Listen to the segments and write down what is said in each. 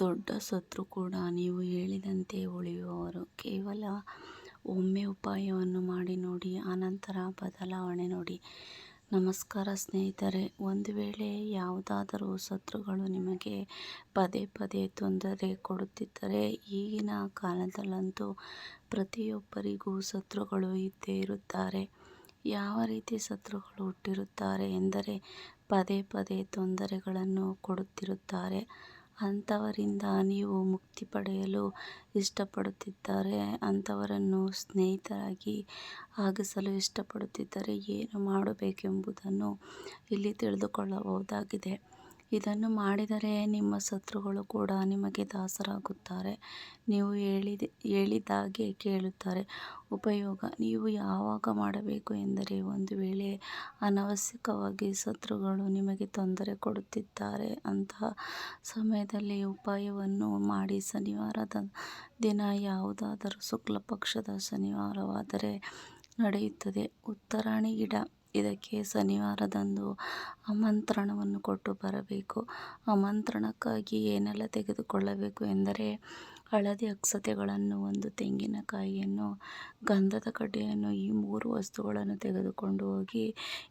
ದೊಡ್ಡ ಶತ್ರು ಕೂಡ ನೀವು ಹೇಳಿದಂತೆ ಉಳಿಯುವವರು. ಕೇವಲ ಒಮ್ಮೆ ಉಪಾಯವನ್ನು ಮಾಡಿ ನೋಡಿ ಆನಂತರ ಬದಲಾವಣೆ ನೋಡಿ. ನಮಸ್ಕಾರ ಸ್ನೇಹಿತರೆ, ಒಂದು ವೇಳೆ ಯಾವುದಾದರೂ ಶತ್ರುಗಳು ನಿಮಗೆ ಪದೇ ಪದೇ ತೊಂದರೆ ಕೊಡುತ್ತಿದ್ದರೆ, ಈಗಿನ ಕಾಲದಲ್ಲಂತೂ ಪ್ರತಿಯೊಬ್ಬರಿಗೂ ಶತ್ರುಗಳು ಇದ್ದೇ ಇರುತ್ತಾರೆ. ಯಾವ ರೀತಿ ಶತ್ರುಗಳು ಹುಟ್ಟಿರುತ್ತಾರೆ ಎಂದರೆ, ಪದೇ ಪದೇ ತೊಂದರೆಗಳನ್ನು ಕೊಡುತ್ತಿರುತ್ತಾರೆ. ಅಂಥವರಿಂದ ನೀವು ಮುಕ್ತಿ ಪಡೆಯಲು ಇಷ್ಟಪಡುತ್ತಿದ್ದರೆ ಅಂಥವರನ್ನು ಸ್ನೇಹಿತರಾಗಿ ಆಗಿಸಲು ಇಷ್ಟಪಡುತ್ತಿದ್ದರೆ ಏನು ಮಾಡಬೇಕೆಂಬುದನ್ನು ಇಲ್ಲಿ ತಿಳಿದುಕೊಳ್ಳಬಹುದಾಗಿದೆ. ಇದನ್ನು ಮಾಡಿದರೆ ನಿಮ್ಮ ಶತ್ರುಗಳು ಕೂಡ ನಿಮಗೆ ದಾಸರಾಗುತ್ತಾರೆ. ನೀವು ಹೇಳಿದ, ಹೇಳಿದಾಗೆ ಕೇಳುತ್ತಾರೆ. ಉಪಯೋಗ, ನೀವು ಯಾವಾಗ ಮಾಡಬೇಕು ಎಂದರೆ ಒಂದು ವೇಳೆ ಅನವಶ್ಯಕವಾಗಿ ಶತ್ರುಗಳು ನಿಮಗೆ ತೊಂದರೆ ಕೊಡುತ್ತಿದ್ದಾರೆ ಅಂತಹ ಸಮಯದಲ್ಲಿ ಉಪಾಯವನ್ನು ಮಾಡಿ. ಶನಿವಾರದ ದಿನ ಯಾವುದಾದರೂ ಶುಕ್ಲ ಪಕ್ಷದ ಶನಿವಾರವಾದರೆ ನಡೆಯುತ್ತದೆ. ಉತ್ತರಾಣಿ ಗಿಡ ಇದಕ್ಕೆ ಶನಿವಾರದಂದು ಆಮಂತ್ರಣವನ್ನು ಕೊಟ್ಟು ಬರಬೇಕು. ಆಮಂತ್ರಣಕ್ಕಾಗಿ ಏನೆಲ್ಲ ತೆಗೆದುಕೊಳ್ಳಬೇಕು ಎಂದರೆ ಹಳದಿ ಅಕ್ಷತೆಗಳನ್ನು, ಒಂದು ತೆಂಗಿನಕಾಯಿಯನ್ನು, ಗಂಧದ ಕಡ್ಡಿಯನ್ನು, ಈ ಮೂರು ವಸ್ತುಗಳನ್ನು ತೆಗೆದುಕೊಂಡು ಹೋಗಿ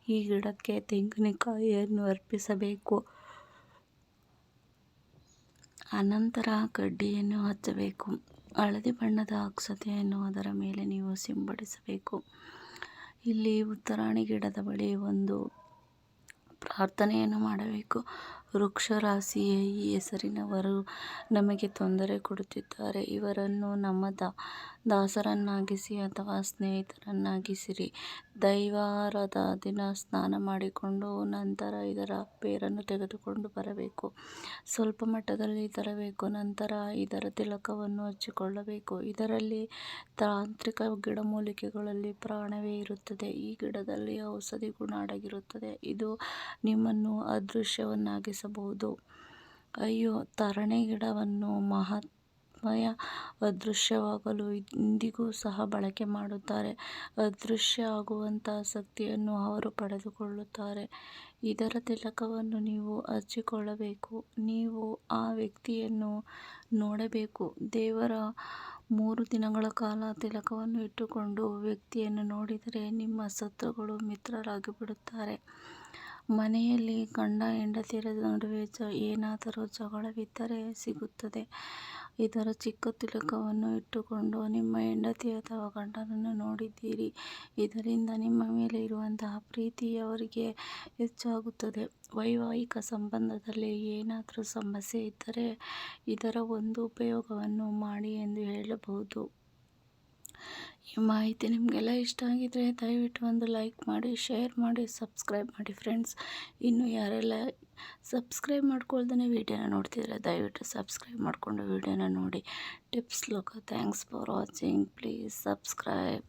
ಈ ಗಿಡಕ್ಕೆ ತೆಂಗಿನಕಾಯಿಯನ್ನು ಅರ್ಪಿಸಬೇಕು. ಅನಂತರ ಕಡ್ಡಿಯನ್ನು ಹಚ್ಚಬೇಕು. ಹಳದಿ ಬಣ್ಣದ ಅಕ್ಷತೆಯನ್ನು ಅದರ ಮೇಲೆ ನೀವು ಸಿಂಪಡಿಸಬೇಕು ಇಲ್ಲಿ ಉತ್ತರಾಣಿ ಗಿಡದ ಬಳಿ ಒಂದು ಪ್ರಾರ್ಥನೆಯನ್ನು ಮಾಡಬೇಕು. ವೃಕ್ಷ ರಾಶಿಯ ಈ ಹೆಸರಿನವರು ನಮಗೆ ತೊಂದರೆ ಕೊಡುತ್ತಿದ್ದಾರೆ. ಇವರನ್ನು ನಮ್ಮ ದಾಸರನ್ನಾಗಿಸಿ ಅಥವಾ ಸ್ನೇಹಿತರನ್ನಾಗಿಸಿರಿ. ದೈವಾರದ ದಿನ ಸ್ನಾನ ಮಾಡಿಕೊಂಡು ನಂತರ ಇದರ ಪೇರನ್ನು ತೆಗೆದುಕೊಂಡು ಬರಬೇಕು. ಸ್ವಲ್ಪ ಮಟ್ಟದಲ್ಲಿ ತರಬೇಕು, ನಂತರ ಇದರ ತಿಲಕವನ್ನು ಹಚ್ಚಿಕೊಳ್ಳಬೇಕು. ಇದರಲ್ಲಿ ತಾಂತ್ರಿಕ ಗಿಡಮೂಲಿಕೆಗಳಲ್ಲಿ ಪ್ರಾಣವೇ ಇರುತ್ತದೆ. ಈ ಗಿಡದಲ್ಲಿ ಔಷಧಿ ಗುಣ ಅಡಗಿರುತ್ತದೆ. ಇದು ನಿಮ್ಮನ್ನು ಅದೃಶ್ಯವನ್ನಾಗಿಸಬಹುದು ಅಯ್ಯೋ, ತರಣೆ ಗಿಡವನ್ನು ಮಹಾತ್ಮಯ ಅದೃಶ್ಯವಾಗಲು ಇಂದಿಗೂ ಸಹ ಬಳಕೆ ಮಾಡುತ್ತಾರೆ. ಅದೃಶ್ಯ ಆಗುವಂತಹ ಶಕ್ತಿಯನ್ನು ಅವರು ಪಡೆದುಕೊಳ್ಳುತ್ತಾರೆ. ಇದರ ತಿಲಕವನ್ನು ನೀವು ಹಚ್ಚಿಕೊಳ್ಳಬೇಕು. ನೀವು ಆ ವ್ಯಕ್ತಿಯನ್ನು ನೋಡಬೇಕು. ದೇವರ ಮೂರು ದಿನಗಳ ಕಾಲ ತಿಲಕವನ್ನು ಇಟ್ಟುಕೊಂಡು ವ್ಯಕ್ತಿಯನ್ನು ನೋಡಿದರೆ ನಿಮ್ಮ ಶತ್ರುಗಳು ಮಿತ್ರರಾಗಿ ಬಿಡುತ್ತಾರೆ ಮನೆಯಲ್ಲಿ ಗಂಡ ಹೆಂಡತಿಯರ ನಡುವೆ ಜ ಏನಾದರೂ ಜಗಳವಿದ್ದರೆ ಸಿಗುತ್ತದೆ. ಇದರ ಚಿಕ್ಕ ತಿಲಕವನ್ನು ಇಟ್ಟುಕೊಂಡು, ನಿಮ್ಮ ಹೆಂಡತಿ ಅಥವಾ ಗಂಡನನ್ನು ನೋಡಿದ್ದೀರಿ. ಇದರಿಂದ ನಿಮ್ಮ ಮೇಲೆ ಇರುವಂತಹ ಪ್ರೀತಿ ಅವರಿಗೆ ಹೆಚ್ಚಾಗುತ್ತದೆ. ವೈವಾಹಿಕ ಸಂಬಂಧದಲ್ಲಿ ಏನಾದರೂ ಸಮಸ್ಯೆ ಇದ್ದರೆ ಇದರ ಒಂದು ಉಪಯೋಗವನ್ನು ಮಾಡಿ ಎಂದು ಹೇಳಬಹುದು. ಈ ಮಾಹಿತಿ ನಿಮಗೆಲ್ಲ ಇಷ್ಟ ಆಗಿದ್ರೆ ದಯವಿಟ್ಟು ಒಂದು ಲೈಕ್ ಮಾಡಿ, ಶೇರ್ ಮಾಡಿ, ಸಬ್ಸ್ಕ್ರೈಬ್ ಮಾಡಿ ಫ್ರೆಂಡ್ಸ್. ಇನ್ನು ಯಾರೆಲ್ಲ ಸಬ್ಸ್ಕ್ರೈಬ್ ಮಾಡ್ಕೊಳ್ದೇ ವೀಡಿಯೋನ ನೋಡ್ತಿದ್ರೆ ದಯವಿಟ್ಟು ಸಬ್ಸ್ಕ್ರೈಬ್ ಮಾಡಿಕೊಂಡು ವೀಡಿಯೋನ ನೋಡಿ. Tips Loka, thanks for watching. Please subscribe.